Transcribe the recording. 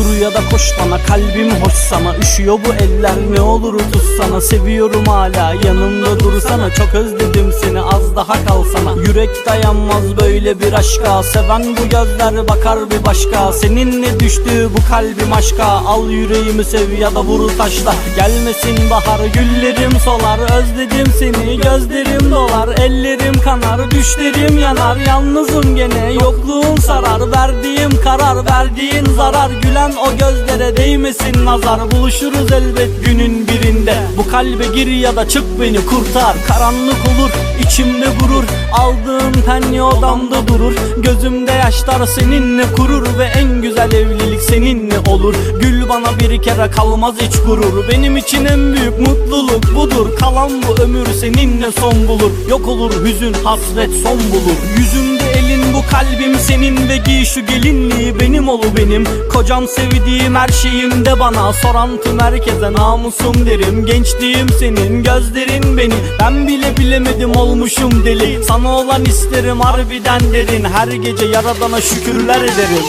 Dur ya da koş bana kalbim hoş sana. Üşüyor bu eller ne olur tutsana Seviyorum hala yanımda dursana. Çok özledim seni az daha kalsana Yürek dayanmaz böyle bir aşka. Seven bu gözler bakar bir başka. Seninle düştü bu kalbim aşka? Al yüreğimi sev ya da vur taşla. Gelmesin bahar güllerim solar. Özledim seni gözlerim dolar. Ellerim kanar düşlerim yanar. Yalnızım gene yokluğun sarar. Verdiğim karar verdiğin zarar. Gülen o gözlere değmesin nazar. Buluşuruz elbet günün birinde. Bu kalbe gir ya da çık beni kurtar. Karanlık olur içimde gurur. Aldığım penye odamda durur. Gözümde yaşlar seninle kurur Ve en güzel evlilik seninle olur. Gül bana bir kere kalmaz hiç gurur. Benim için en büyük mutluluk budur. Kalan bu ömür seninle son bulur. Yok olur hüzün hasret son bulur. Yüzümde elin bu kalbim senin Ve giy şu gelinliği. Benim olu benim. Kocam sevdiğim her şeyim de bana. Soran tüm herkese namusum derim. Gençliğim senin gözlerin benim. Ben bile bilemedim olmuşum deli. Sana olan isterim harbiden derin Her gece yaradana şükürler ederim